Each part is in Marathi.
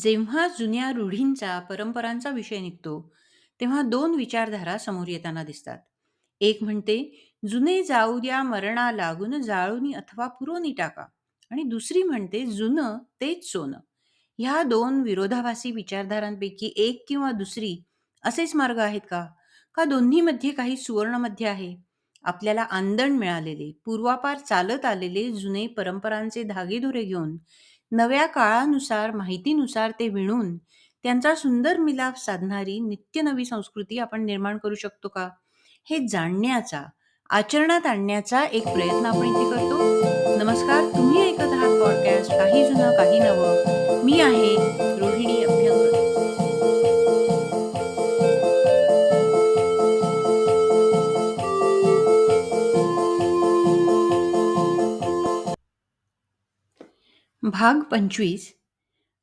जेव्हा जुन्या रूढींचा, परंपरांचा विषय निघतो, तेव्हा दोन विचारधारा समोर येताना दिसतात. एक म्हणते, "जुने जाऊ द्या मरणा लागून, जाळुनी अथवा पुरोनी टाका" आणि दुसरी म्हणते, "जुनं तेच सोनं." ह्या दोन विरोधाभासी विचारधारांपैकी एक किंवा दुसरी असेच मार्ग आहेत का? का दोन्हीमध्ये काही सुवर्णमध्ये आहे? आपल्याला आंदण मिळालेले, पूर्वापार चालत आलेले जुने परंपरांचे धागेदोरे घेऊन नव्या काळानुसार, माहितीनुसार ते विणून त्यांचा सुंदर मिलाफ साधणारी नित्यनवी संस्कृती आपण निर्माण करू शकतो का? हे जाणण्याचा, आचरणात आणण्याचा एक प्रयत्न आपण इथे करतो. नमस्कार, तुम्ही ऐकत आहात पॉडकास्ट काही जुनं काही नवं. मी आहे रोहिणी अभ्यंकर. भाग पंचवीस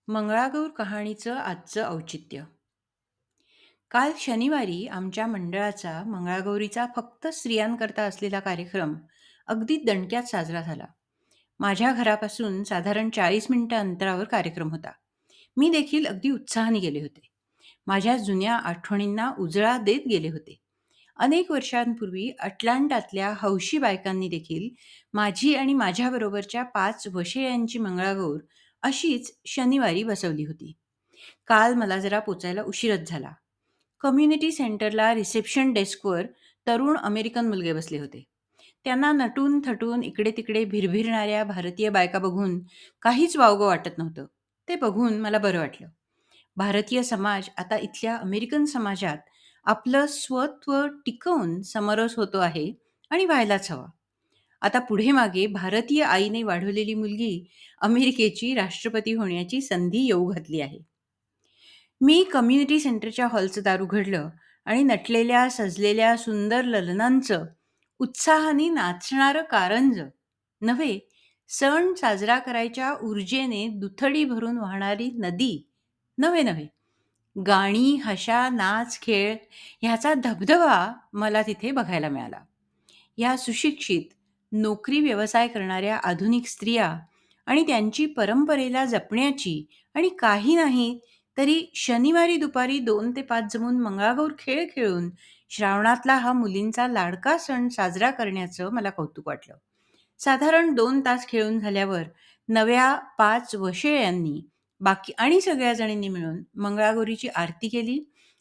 मंगळागौर कहाणीचं आजचं औचित्य. काल शनिवारी आमच्या मंडळाचा मंगळागौरीचा फक्त स्त्रियांकरता असलेला कार्यक्रम अगदी दणक्यात साजरा झाला. माझ्या घरापासून साधारण चाळीस मिनिटं अंतरावर कार्यक्रम होता. मी देखील अगदी उत्साहाने गेले होते. माझ्या जुन्या आठवणींना उजळा देत गेले होते. अनेक वर्षांपूर्वी अटलांटातल्या हौशी बायकांनी देखील माझी आणि माझ्याबरोबरच्या पाच वशेयांची मंगळागौर अशीच शनिवारी बसवली होती. काल मला जरा पोचायला उशीरच झाला. कम्युनिटी सेंटरला रिसेप्शन डेस्कवर तरुण अमेरिकन मुलगे बसले होते. त्यांना नटून थटून इकडे तिकडे भिरभिरणाऱ्या भारतीय बायका बघून काहीच वावगं वाटत नव्हतं. ते बघून मला बरं वाटलं. भारतीय समाज आता इथल्या अमेरिकन समाजात आपलं स्वत्व टिकवून समरस होतो आहे आणि व्हायलाच हवा. आता पुढे मागे भारतीय आईने वाढवलेली मुलगी अमेरिकेची राष्ट्रपती होण्याची संधी येऊ घातली आहे. मी कम्युनिटी सेंटरच्या हॉलचं दार उघडलं आणि नटलेल्या सजलेल्या सुंदर ललनांचं उत्साहाने नाचणारं कारंज नव्हे सण साजरा करायच्या ऊर्जेने दुथडी भरून वाहणारी नदी नव्हे नव्हे गाणी हशा नाच खेळ ह्याचा धबधबा मला तिथे बघायला मिळाला. या सुशिक्षित नोकरी व्यवसाय करणाऱ्या आधुनिक स्त्रिया आणि त्यांची परंपरेला जपण्याची आणि काही नाही तरी शनिवारी दुपारी दोन ते पाच जमून मंगळागौर खेळ खेळून श्रावणातला हा मुलींचा लाडका सण साजरा करण्याचं मला कौतुक वाटलं. साधारण दोन तास खेळून झाल्यावर नव्या पाच वशेळ्यांनी बाकी आणि सगळ्या जणींनी मिळून मंगळागौरीची आरती केली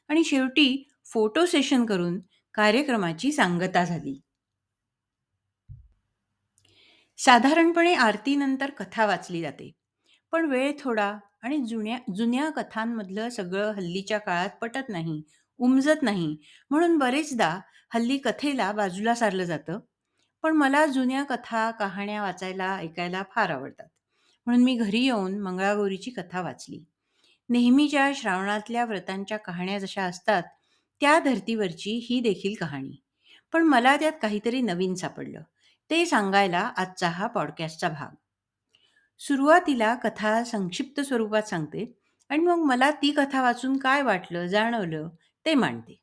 आणि शेवटी फोटो सेशन करून कार्यक्रमाची सांगता झाली. साधारणपणे आरतीनंतर कथा वाचली जाते. पण वेळ थोडा आणि जुन्या जुन्या कथांमधलं सगळं हल्लीच्या काळात पटत नाही उमजत नाही. म्हणून बरेचदा हल्ली कथेला बाजूला सारलं जातं. पण मला जुन्या कथा कहाण्या वाचायला ऐकायला फार आवडतात. म्हणून मी घरी येऊन मंगळागौरीची कथा वाचली. नेहमीच्या श्रावणातल्या व्रतांच्या कहाण्या जशा असतात त्या धर्तीवरची ही देखील कहाणी. पण मला त्यात काहीतरी नवीन सापडलं. ते सांगायला आजचा हा पॉडकास्टचा भाग. सुरुवातीला कथा संक्षिप्त स्वरूपात सांगते आणि मग मला ती कथा वाचून काय वाटलं जाणवलं ते मांडते.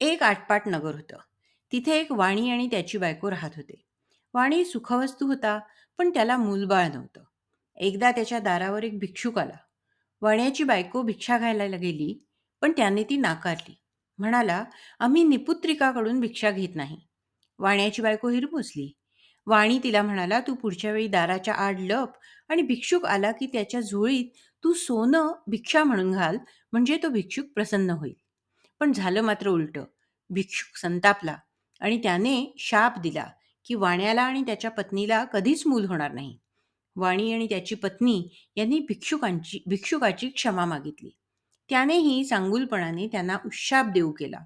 एक आटपाट नगर होतं. तिथे एक वाणी आणि त्याची बायको राहत होते. वाणी सुखवस्तू होता पण त्याला मूलबाळ नव्हतं. एकदा त्याच्या दारावर एक भिक्षुक आला. वाण्याची बायको भिक्षा घ्यायला गेली पण त्याने ती नाकारली. म्हणाला आम्ही निपुत्रिकाकडून भिक्षा घेत नाही. वाण्याची बायको हिरमुसली. वाणी तिला म्हणाला तू पुढच्या वेळी दाराच्या आड लप आणि भिक्षुक आला की त्याच्या झोळीत तू सोनं भिक्षा म्हणून घाल म्हणजे तो भिक्षुक प्रसन्न होईल. पण झालं मात्र उलट. भिक्षुक संतापला आणि त्याने शाप दिला. की वाण्याला आणि त्याच्या पत्नीला कधीच मूल होणार नाही. वाणी आणि त्याची पत्नी यांनी भिक्षुकांची भिक्षुकाची क्षमा मागितली. त्यानेही चांगुलपणाने त्यांना उशाप देऊ केला.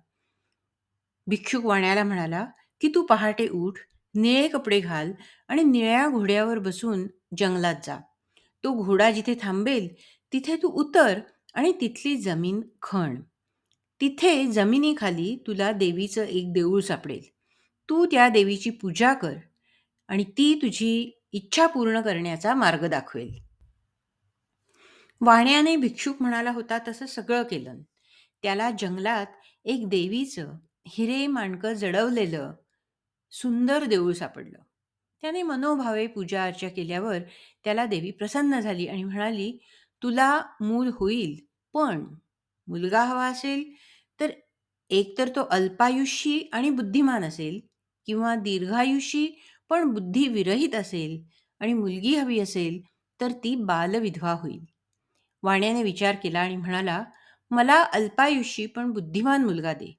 भिक्षुक वाण्याला म्हणाला की तू पहाटे उठ निळे कपडे घाल आणि निळ्या घोड्यावर बसून जंगलात जा. तो घोडा जिथे थांबेल तिथे तू उतर आणि तिथली जमीन खण. तिथे जमिनीखाली तुला देवीचं एक देऊळ सापडेल. तू त्या देवीची पूजा कर आणि ती तुझी इच्छा पूर्ण करण्याचा मार्ग दाखवेल. वाण्याने भिक्षुक म्हणाला होता तसं सगळं केलं. त्याला जंगलात एक देवीचं हिरे माणकं जडवलेलं सुंदर देऊळ सापडलं. त्याने मनोभावे पूजा अर्चा केल्यावर त्याला देवी प्रसन्न झाली आणि म्हणाली तुला मूल होईल, पण मुलगा हवा असेल, तर एकतर तो अल्पायुषी आणि बुद्धिमान असेल किंवा दीर्घायुषी पण बुद्धिविरहित असेल आणि मुलगी हवी असेल, तर ती बालविधवा होईल. वाण्याने विचार केला आणि म्हणाला, "मला अल्पायुषी पण बुद्धिमान मुलगा दे."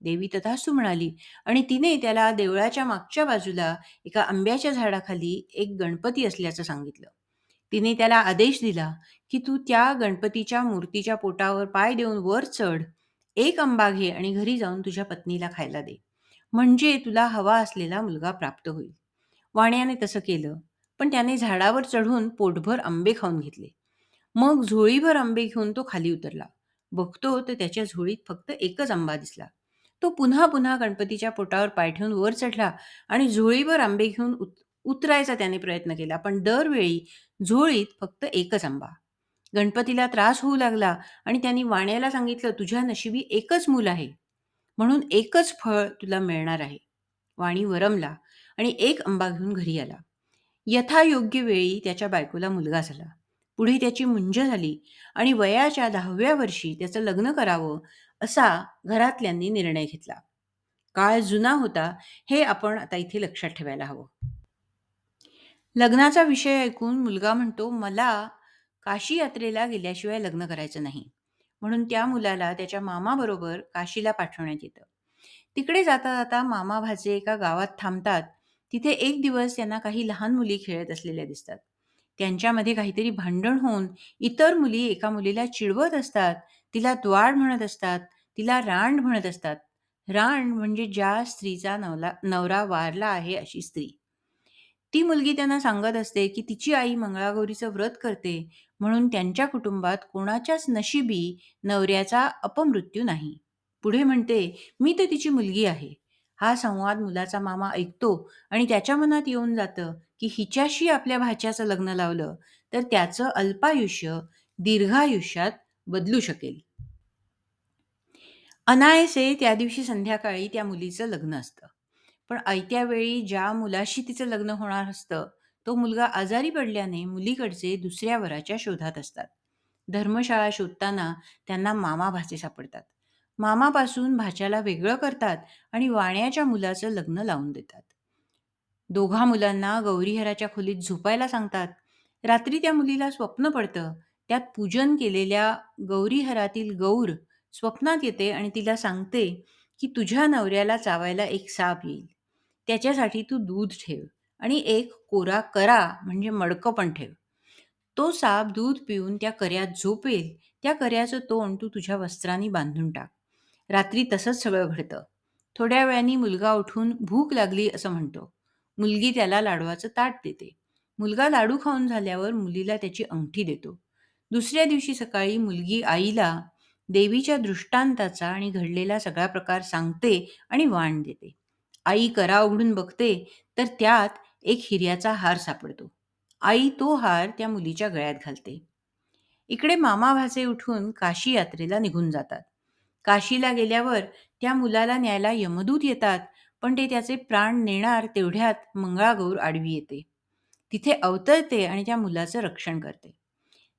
देवी तथासु म्हणाली आणि तिने त्याला देवळाच्या मागच्या बाजूला एका आंब्याच्या झाडाखाली एक गणपती असल्याचं सांगितलं. तिने त्याला आदेश दिला, की "तू त्या गणपतीच्या मूर्तीच्या पोटावर पाय देऊन वर चढ, एक आंबा घे आणि घरी जाऊन तुझ्या पत्नीला खायला दे. म्हणजे तुला हवा असलेला मुलगा प्राप्त होईल." वाण्याने तसं केलं, पण त्याने झाडावर चढून पोटभर आंबे खाऊन घेतले. मग झोळीभर आंबे घेऊन तो खाली उतरला. बघतो तर त्याच्या झोळीत फक्त एकच आंबा दिसला. तो पुन्हा पुन्हा गणपतीच्या पोटावर पाय ठेवून वर चढला आणि झोळीभर आंबे घेऊन उत उतरायचा त्याने प्रयत्न केला, पण दरवेळी झोळीत फक्त एकच आंबा. गणपतीला त्रास होऊ लागला आणि त्यांनी वाण्याला सांगितलं, "तुझ्या नशिबी एकच मूल आहे, म्हणून एकच फळ तुला मिळणार आहे." वाणी वरमला आणि एक आंबा घेऊन घरी आला. यथायोग्य वेळी त्याच्या बायकोला मुलगा झाला. पुढे त्याची मुंज झाली आणि वयाच्या दहाव्या वर्षी त्याचं लग्न करावं असा घरातल्यांनी निर्णय घेतला. काळ जुना होता हे आपण आता इथे लक्षात ठेवायला हवं. लग्नाचा विषय ऐकून मुलगा म्हणतो, "मला काशी यात्रेला गेल्याशिवाय लग्न करायचं नाही." म्हणून त्या मुलाला त्याच्या मामाबरोबर काशीला पाठवण्यात येतं. तिकडे जाता जाता मामा भाचे एका गावात थांबतात. तिथे एक दिवस त्यांना काही लहान मुली खेळत असलेल्या दिसतात. त्यांच्यामध्ये काहीतरी भांडण होऊन इतर मुली एका मुलीला चिडवत असतात, तिला द्वाड म्हणत असतात, तिला रांड म्हणत असतात. रांड म्हणजे ज्या स्त्रीचा नवला नवरा वारला आहे अशी स्त्री. ती मुलगी त्यांना सांगत असते, की तिची आई मंगळागौरीचं व्रत करते, म्हणून त्यांच्या कुटुंबात कोणाच्याच नशिबी नवऱ्याचा अपमृत्यू नाही. पुढे म्हणते, "मी तर तिची मुलगी आहे." हा संवाद मुलाचा मामा ऐकतो आणि त्याच्या मनात येऊन जातं, की हिच्याशी आपल्या भाच्याचं लग्न लावलं, तर त्याचं अल्पायुष्य दीर्घायुष्यात बदलू शकेल. अनायासे त्या दिवशी संध्याकाळी त्या मुलीचं लग्न असतं. पण आयत्या वेळी ज्या मुलाशी तिचं लग्न होणार असतं, तो मुलगा आजारी पडल्याने मुलीकडचे दुसऱ्या वराच्या शोधात असतात. धर्मशाळा शोधताना त्यांना मामा भाचे सापडतात. मामापासून भाच्याला वेगळं करतात आणि वाण्याच्या मुलाचं लग्न लावून देतात. दोघा मुलांना गौरीहराच्या खोलीत झोपायला सांगतात. रात्री त्या मुलीला स्वप्न पडतं. त्यात पूजन केलेल्या गौरीहरातील गौर स्वप्नात येते आणि तिला सांगते, की "तुझ्या नवऱ्याला चावायला एक साप येईल. त्याच्यासाठी तू दूध ठेव आणि एक कोरा करा म्हणजे मडकं पण ठेव. तो साप दूध पिऊन त्या कर्यात झोपेल. त्या कर्याचं तोंड तू तुझ्या वस्त्रांनी बांधून टाक." रात्री तसंच सगळं घडतं. थोड्या वेळाने मुलगा उठून भूक लागली असं म्हणतो. मुलगी त्याला लाडवाचं ताट देते. मुलगा लाडू खाऊन झाल्यावर मुलीला त्याची अंगठी देतो. दुसऱ्या दिवशी सकाळी मुलगी आईला देवीच्या दृष्टांताचा आणि घडलेला सगळा प्रकार सांगते आणि वाण देते. आई करा उघडून बघते तर त्यात एक हिऱ्याचा हार सापडतो. आई तो हार त्या मुलीच्या गळ्यात घालते. इकडे मामा भाचे उठून काशी यात्रेला निघून जातात. काशीला गेल्यावर त्या मुलाला न्यायला यमदूत येतात, पण ते त्याचे प्राण नेणार तेवढ्यात मंगळागौर आडवी येते. तिथे अवतरते आणि त्या मुलाचं रक्षण करते.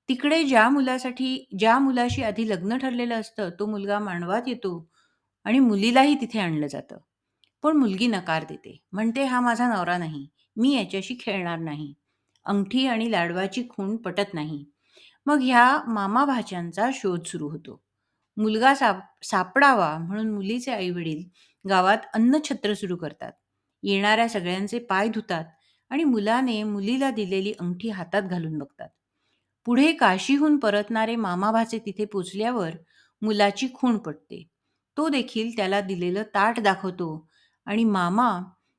तिकडे ज्या मुलासाठी ज्या मुलाशी आधी लग्न ठरलेलं असतं, तो मुलगा मांडवात येतो आणि मुलीलाही तिथे आणलं जातं. पण मुलगी नकार देते. म्हणते, "हा माझा नवरा नाही. मी याच्याशी खेळणार नाही." अंगठी आणि लाडवाची खूण पटत नाही. मग ह्या मामा भाच्यांचा शोध सुरू होतो. मुलगा साप सापडावा म्हणून मुलीचे आई-वडील गावात अन्नछत्र सुरू करतात. येणाऱ्या सगळ्यांचे पाय धुतात आणि मुलाने मुलीला दिलेली अंगठी हातात घालून बघतात. पुढे काशीहून परतणारे मामाभाचे तिथे पोचल्यावर मुलाची खूण पटते. तो देखील त्याला दिलेलं ताट दाखवतो आणि मामा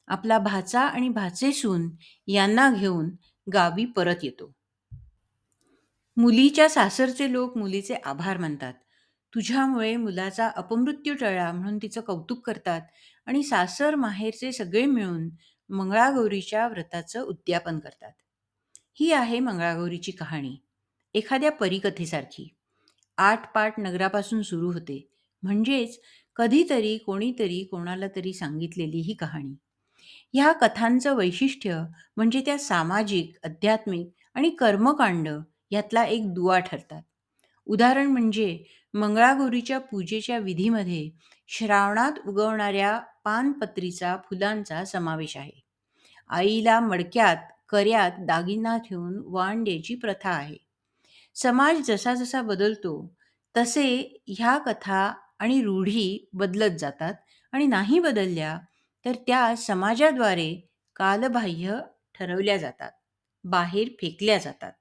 आपला भाचा आणि भाचेसून यांना घेऊन गावी परत येतो. मुलीच्या सासरचे लोक मुलीचे आभार मानतात. तुझ्यामुळे मुलाचा अपमृत्यू टळला म्हणून तिचं कौतुक करतात आणि सासर माहेरचे सगळे मिळून मंगळागौरीच्या व्रताचं उद्यापन करतात. ही आहे मंगळागौरीची कहाणी. एखाद्या परीकथेसारखी. आठ-पाट नगरापासून सुरू होते. म्हणजेच कधीतरी कोणीतरी कोणाला तरी सांगितलेली ही कहाणी. ह्या कथांचं वैशिष्ट्य म्हणजे त्या सामाजिक, आध्यात्मिक आणि कर्मकांड यातला एक दुवा ठरतात उदाहरण म्हणजे मंगळागौरीच्या पूजेच्या विधीमध्ये श्रावणात उगवणाऱ्या पानपत्रीचा फुलांचा समावेश आहे आईला मडक्यात कर्यात दागिना ठेवून वाण द्यायची प्रथा आहे समाज जसा जसा बदलतो तसे ह्या कथा आणि रूढी बदलत जातात आणि नाही बदलल्या तर त्या समाजाद्वारे कालबाह्य ठरवल्या जातात बाहेर फेकल्या जातात.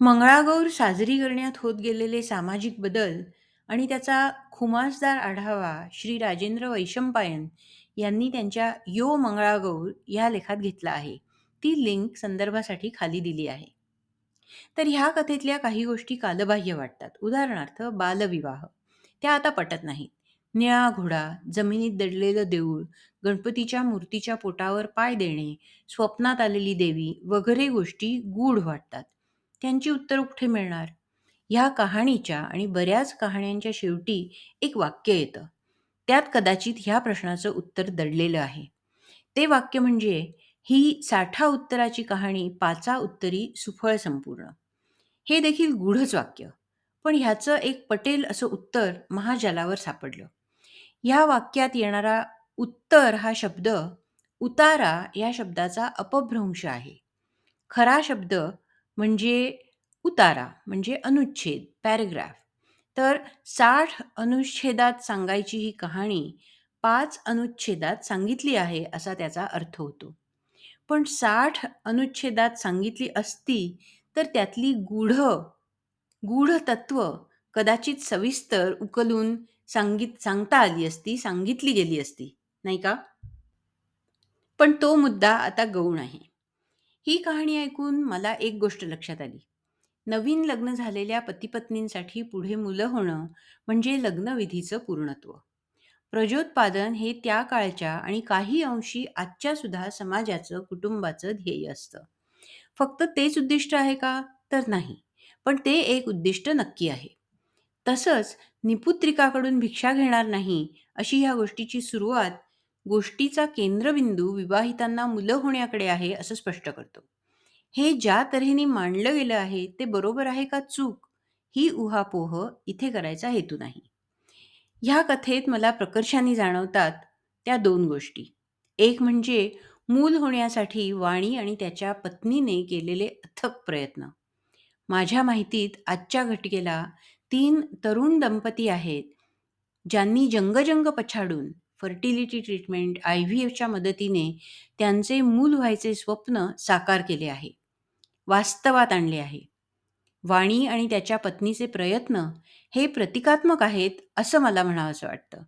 मंगळागौर साजरी करण्यात होत गेलेले सामाजिक बदल आणि त्याचा खुमासदार आढावा श्री राजेंद्र वैशंपायन यांनी त्यांच्या यो मंगळागौर या लेखात घेतला आहे. ती लिंक संदर्भासाठी खाली दिली आहे. तर ह्या कथेतल्या काही गोष्टी कालबाह्य वाटतात. उदाहरणार्थ बालविवाह. त्या आता पटत नाहीत. निळा घोडा जमिनीत दडलेलं देऊळ गणपतीच्या मूर्तीच्या पोटावर पाय देणे स्वप्नात आलेली देवी वगैरे गोष्टी गूढ वाटतात. त्यांची उत्तर कुठे मिळणार? ह्या कहाणीच्या आणि बऱ्याच कहाण्यांच्या शेवटी एक वाक्य येतं. त्यात कदाचित ह्या प्रश्नाचं उत्तर दडलेलं आहे. ते वाक्य म्हणजे ही साठा उत्तराची कहाणी पाचा उत्तरी सुफळ संपूर्ण. हे देखील गूढच वाक्य पण ह्याचं एक पटेल असं उत्तर महाजलावर सापडलं. ह्या वाक्यात येणारा उत्तर हा शब्द उतारा या शब्दाचा अपभ्रंश आहे. खरा शब्द म्हणजे उतारा म्हणजे अनुच्छेद पॅरेग्राफ. तर साठ अनुच्छेदात सांगायची ही कहाणी पाच अनुच्छेदात सांगितली आहे असा त्याचा अर्थ होतो. पण साठ अनुच्छेदात सांगितली असती तर त्यातली गूढ गूढ तत्व कदाचित सविस्तर उकलून सांगित सांगता आली असती सांगितली गेली असती नाही का? पण तो मुद्दा आता गौण आहे. ही कहाणी ऐकून मला एक गोष्ट लक्षात आली. नवीन लग्न झालेल्या पतीपत्नींसाठी पुढे मुलं होणं म्हणजे लग्नविधीचं पूर्णत्व. प्रजोत्पादन हे त्या काळच्या आणि काही अंशी आजच्या सुद्धा समाजाचं कुटुंबाचं ध्येय असतं. फक्त तेच उद्दिष्ट आहे का? तर नाही. पण ते एक उद्दिष्ट नक्की आहे. तसंच निपुत्रिकाकडून भिक्षा घेणार नाही अशी ह्या गोष्टीची सुरुवात गोष्टीचा केंद्रबिंदू विवाहितांना मुलं होण्याकडे आहे असं स्पष्ट करतो. हे ज्या तऱ्हेने मांडलं गेलं आहे ते बरोबर आहे का चूक? ही उहापोह इथे करायचा हेतू नाही. ह्या कथेत मला प्रकर्षाने जाणवतात त्या दोन गोष्टी. एक म्हणजे मूल होण्यासाठी वाणी आणि त्याच्या पत्नीने केलेले अथक प्रयत्न. माझ्या माहितीत आजच्या घटकेला तीन तरुण दंपती आहेत ज्यांनी जंगजंग पछाडून फर्टिलिटी ट्रीटमेंट आय व्ही एफच्या मदतीने त्यांचे मूल व्हायचे स्वप्न साकार केले आहे वास्तवात आणले आहे. वाणी आणि त्याच्या पत्नीचे प्रयत्न हे प्रतिकात्मक आहेत असं मला म्हणावंसं वाटतं.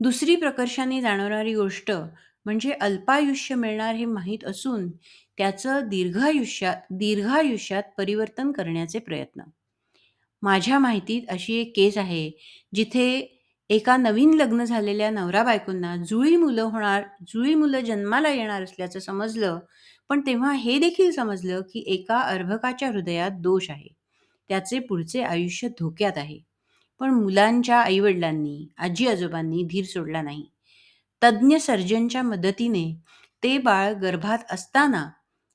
दुसरी प्रकर्षाने जाणवणारी गोष्ट म्हणजे अल्पायुष्य मिळणार हे माहीत असून त्याचं दीर्घायुष्यात दीर्घायुष्यात परिवर्तन करण्याचे प्रयत्न. माझ्या माहितीत अशी एक केस आहे जिथे एका नवीन लग्न झालेल्या नवरा बायकोंना जुळी मुलं होणार जुळी मुलं जन्माला येणार असल्याचं समजलं पण तेव्हा हे देखील समजलं की एका अर्भकाच्या हृदयात दोष आहे. त्याचे पुढचे आयुष्य धोक्यात आहे. पण मुलांच्या आईवडिलांनी आजी आजोबांनी धीर सोडला नाही. तज्ज्ञ सर्जनच्या मदतीने ते बाळ गर्भात असताना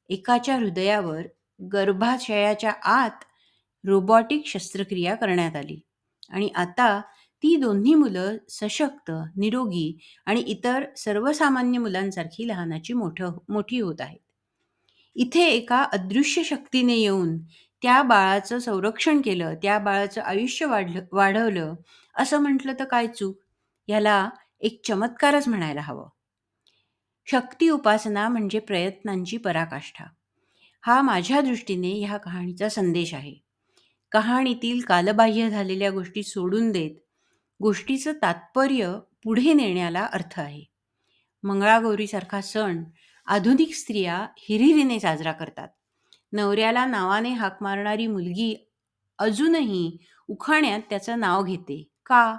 एकाच्या हृदयावर गर्भाशयाच्या आत रोबॉटिक शस्त्रक्रिया करण्यात आली आणि आता ती दोन्ही मुलं सशक्त निरोगी आणि इतर सर्वसामान्य मुलांसारखी लहानाची मोठं मोठी होत आहेत इथे एका अदृश्य शक्तीने येऊन त्या बाळाचं संरक्षण केलं त्या बाळाचं आयुष्य वाढलं वाढवलं असं म्हटलं तर काय चूक? ह्याला एक चमत्कारच म्हणायला हवं. शक्ती उपासना म्हणजे प्रयत्नांची पराकाष्ठा. हा माझ्या दृष्टीने ह्या कहाणीचा संदेश आहे. कहाणीतील कालबाह्य झालेल्या गोष्टी सोडून देत गोष्टीचं तात्पर्य पुढे नेण्याला अर्थ आहे. मंगळागौरीसारखा सण आधुनिक स्त्रिया हिरिरीने साजरा करतात. नवऱ्याला नावाने हाक मारणारी मुलगी अजूनही उखाण्यात त्याचं नाव घेते. का?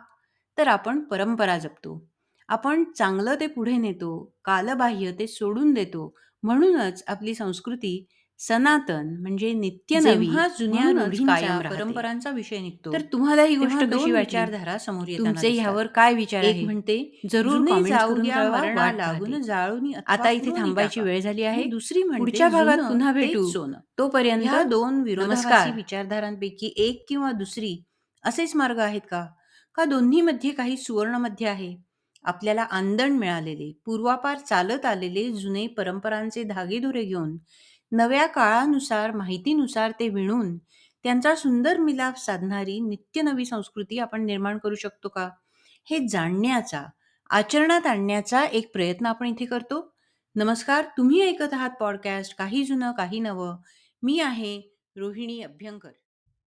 तर आपण परंपरा जपतो. आपण चांगलं ते पुढे नेतो कालबाह्य ते सोडून देतो म्हणूनच आपली संस्कृती सनातन म्हणजे नित्य नवी जेव्हा जुन्या म्हणूनच रूढींचा, कायम राहते. परंपरांचा विषय निघतो तर तुम्हाला ही तेव्हा गोष्ट दोन कशी वाटली विचारधारा समोर येताना तुमचे दिसतात. ह्यावर काय विचार एक आहे म्हणते जरूर जुने comments जाऊ करून द्या, कळवा, मरणा वाट लागून. जाळूनी आता इथे थांबायची. वेळ झाली आहे दुसरी म्हणते पुढच्या भागात जुनं पुन्हा तेच भेटू सोनं. तोपर्यंत ह्या दोन विरोधाभासी नमस्कार. विचारधारांपैकी एक किंवा दुसरी असेच मार्ग आहेत का का दोन्ही मध्ये काही सुवर्णमध्ये आहे आपल्याला आंदण मिळालेले पूर्वापार चालत आलेले जुने परंपरांचे धागेदोरे घेऊन नव्या काळानुसार माहितीनुसार ते विणून त्यांचा सुंदर मिलाप साधणारी नित्य नवी संस्कृती आपण निर्माण करू शकतो का? हे जाणण्याचा आचरणात आणण्याचा एक प्रयत्न आपण इथे करतो. नमस्कार तुम्ही ऐकत आहात पॉडकास्ट काही जुनं काही नवं. मी आहे रोहिणी अभ्यंकर.